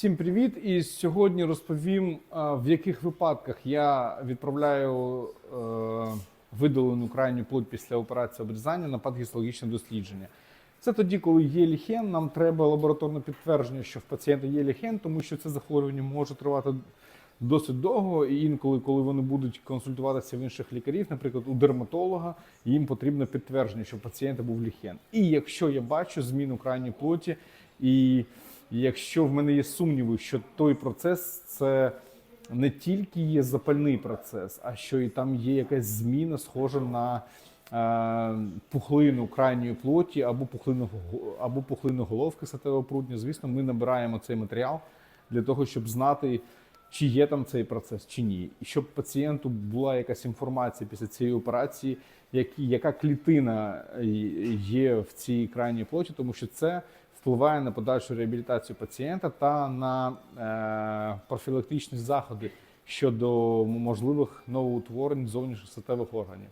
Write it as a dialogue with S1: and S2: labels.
S1: Всім привіт! І сьогодні розповім, в яких випадках я відправляю е, видалену крайню плоть після операції обрізання на патогістологічне дослідження. Це тоді, коли є ліхен, нам треба лабораторне підтвердження, що в пацієнта є ліхен, тому що це захворювання може тривати досить довго, і інколи, коли вони будуть консультуватися в інших лікарів, наприклад, у дерматолога, їм потрібно підтвердження, що в пацієнта був ліхен. І якщо я бачу зміну крайньої плоті, і якщо в мене є сумніви, що той процес це не тільки є запальний процес, а що і там є якась зміна, схожа на е, пухлину крайньої плоті або пухлину, або пухлину головки сатевого прутня, звісно, ми набираємо цей матеріал для того, щоб знати, чи є там цей процес, чи ні. І щоб пацієнту була якась інформація після цієї операції, які, яка клітина е, є в цій крайній плоті, тому що це впливає на подальшу реабілітацію пацієнта та на е, профілактичні заходи щодо можливих новоутворень зовнішніх статевих органів.